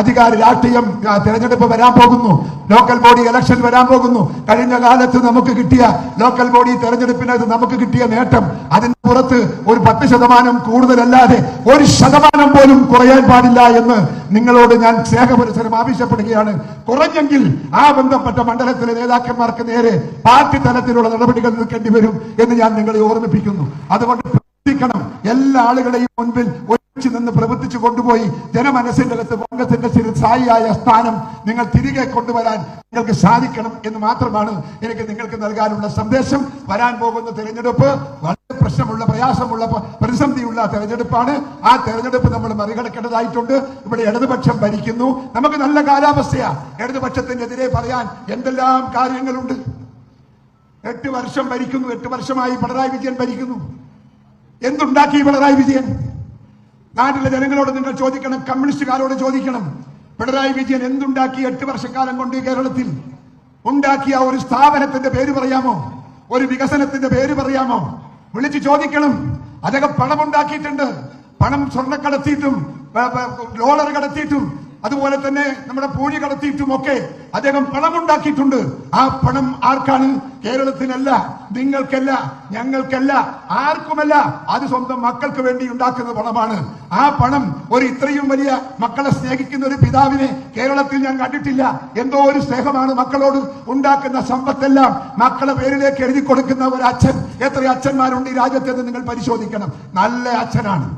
അധികാര രാഷ്ട്രീയം തിരഞ്ഞെടുപ്പ് വരാൻ പോകുന്നു. ലോക്കൽ ബോഡി ഇലക്ഷൻ വരാൻ പോകുന്നു. കഴിഞ്ഞ കാലത്ത് നമുക്ക് കിട്ടിയ ലോക്കൽ ബോഡി തെരഞ്ഞെടുപ്പിനകത്ത് നമുക്ക് കിട്ടിയ നേട്ടം അതിന് പുറത്ത് ഒരു പത്ത് ശതമാനം കൂടുതലല്ലാതെ ഒരു ശതമാനം പോലും കുറയാൻ പാടില്ല എന്ന് നിങ്ങളോട് ഞാൻ സ്നേഹപരിസരം ആവശ്യപ്പെടുകയാണ്. കുറഞ്ഞെങ്കിൽ ആ ബന്ധപ്പെട്ട മണ്ഡലത്തിലെ നേതാക്കന്മാർക്ക് നേരെ പാർട്ടി തലത്തിലുള്ള നടപടികൾ നിൽക്കേണ്ടി വരും എന്ന് ഞാൻ നിങ്ങളെ ഓർമ്മിപ്പിക്കുന്നു. അതുകൊണ്ട് എല്ലാ ആളുകളെയും മുൻപിൽ നിന്ന് പ്രവർത്തിച്ചു കൊണ്ടുപോയി ജനമനസ്സിന്റെ അകത്ത് കോൺഗ്രസിന്റെ ചിരസ്ഥായിയായ സ്ഥാനം നിങ്ങൾ തിരികെ കൊണ്ടുവരാൻ നിങ്ങൾക്ക് സാധിക്കണം എന്ന് മാത്രമാണ് എനിക്ക് നിങ്ങൾക്ക് നൽകാനുള്ള സന്ദേശം. വരാൻ പോകുന്ന തെരഞ്ഞെടുപ്പ് വളരെ പ്രശ്നമുള്ള പ്രയാസമുള്ള പ്രതിസന്ധിയുള്ള തെരഞ്ഞെടുപ്പാണ്. ആ തെരഞ്ഞെടുപ്പ് നമ്മൾ മറികടക്കേണ്ടതായിട്ടുണ്ട്. ഇവിടെ ഇടതുപക്ഷം ഭരിക്കുന്നു. നമുക്ക് നല്ല കാലാവസ്ഥയാ. ഇടതുപക്ഷത്തിനെതിരെ പറയാൻ എന്തെല്ലാം കാര്യങ്ങളുണ്ട്? എട്ട് വർഷം ഭരിക്കുന്നു. എട്ട് വർഷമായി പിണറായി വിജയൻ ഭരിക്കുന്നു. എന്തുണ്ടാക്കി പിണറായി വിജയൻ? നാട്ടിലെ ജനങ്ങളോട് നിങ്ങൾ ചോദിക്കണം കമ്മ്യൂണിസ്റ്റുകാരോട് ചോദിക്കണം. പിണറായി വിജയൻ എന്തുണ്ടാക്കി എട്ട് വർഷക്കാലം കൊണ്ട് കേരളത്തിൽ? ഉണ്ടാക്കിയ ഒരു സ്ഥാപനത്തിന്റെ പേര് പറയാമോ? ഒരു വികസനത്തിന്റെ പേര് പറയാമോ? വിളിച്ചു ചോദിക്കണം. അതൊക്കെ പണം ഉണ്ടാക്കിയിട്ടുണ്ട് പണം സ്വർണ കടത്തിയിട്ടും പ- പ- ലോളർ കടത്തിയിട്ടും അതുപോലെ തന്നെ നമ്മുടെ പൂഴി കടത്തിയിട്ടുമൊക്കെ അദ്ദേഹം പണം ഉണ്ടാക്കിയിട്ടുണ്ട് ആ പണം ആർക്കാണ്? കേരളത്തിനല്ല നിങ്ങൾക്കല്ല ഞങ്ങൾക്കല്ല ആർക്കുമല്ല. അത് സ്വന്തം മക്കൾക്ക് വേണ്ടി ഉണ്ടാക്കുന്ന പണമാണ്. ആ പണം ഒരു ഇത്രയും വലിയ മക്കളെ സ്നേഹിക്കുന്ന ഒരു പിതാവിനെ കേരളത്തിൽ ഞാൻ കണ്ടിട്ടില്ല. എന്തോ ഒരു സ്നേഹമാണ് മക്കളോട് ഉണ്ടാക്കുന്ന സമ്പത്തെല്ലാം മക്കളെ പേരിലേക്ക് എഴുതി കൊടുക്കുന്ന ഒരു അച്ഛൻ. എത്ര അച്ഛന്മാരുണ്ട് ഈ രാജ്യത്തെന്ന് നിങ്ങൾ പരിശോധിക്കണം. നല്ല അച്ഛനാണ്.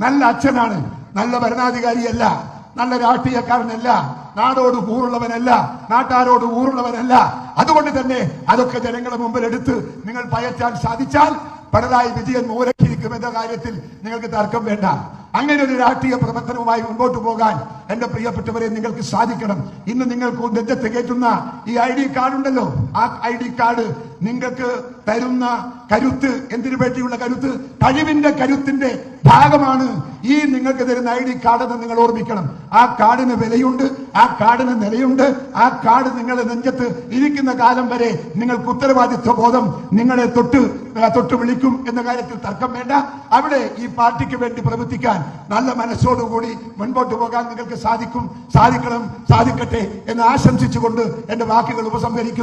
നല്ല അച്ഛനാണ്. നല്ല ഭരണാധികാരിയല്ല. നല്ല രാഷ്ട്രീയക്കാരനല്ല നാടോട് കൂറുള്ളവനല്ല നാട്ടാരോട് ഊറുള്ളവനല്ല അതുകൊണ്ട് തന്നെ അതൊക്കെ ജനങ്ങളുടെ മുമ്പിൽ എടുത്ത് നിങ്ങൾ പയറ്റാൻ സാധിച്ചാൽ പിണറായി വിജയൻ മൂലക്കിരിക്കും എന്ന കാര്യത്തിൽ നിങ്ങൾക്ക് തർക്കം വേണ്ട. അങ്ങനെ ഒരു രാഷ്ട്രീയ പ്രവർത്തനവുമായി മുന്നോട്ട് പോകാൻ എന്റെ പ്രിയപ്പെട്ടവരെ നിങ്ങൾക്ക് സാധിക്കണം. ഇന്ന് നിങ്ങൾക്ക് നെഞ്ചത്ത് കയറ്റുന്ന ഈ ഐ ഡി കാർഡ് ഉണ്ടല്ലോ. ആ ഐ ഡി കാർഡ് നിങ്ങൾക്ക് തരുന്ന കരുത്ത് എന്തിനു വേണ്ടിയുള്ള കരുത്ത്? കഴിവിന്റെ കരുത്തിന്റെ ഭാഗമാണ് ഈ നിങ്ങൾക്ക് തരുന്ന ഐ ഡി കാർഡ് എന്ന് നിങ്ങൾ ഓർമ്മിക്കണം. ആ കാർഡിന് വിലയുണ്ട് ആ കാർഡിന് നിലയുണ്ട് ആ കാർഡ് നിങ്ങളുടെ നെഞ്ചത്ത് ഇരിക്കുന്ന കാലം വരെ നിങ്ങൾക്ക് ഉത്തരവാദിത്വ ബോധം നിങ്ങളെ തൊട്ട് തൊട്ട് വിളിക്കും എന്ന കാര്യത്തിൽ തർക്കം വേണ്ട. അവിടെ ഈ പാർട്ടിക്ക് വേണ്ടി പ്രവർത്തിക്കാൻ നല്ല മനസ്സോടുകൂടി മുൻപോട്ട് പോകാൻ നിങ്ങൾക്ക് സാധിക്കും സാധിക്കണം സാധിക്കട്ടെ എന്ന് ആശംസിച്ചുകൊണ്ട് എന്റെ വാക്കുകൾ ഉപസംഹരിക്കുന്നു.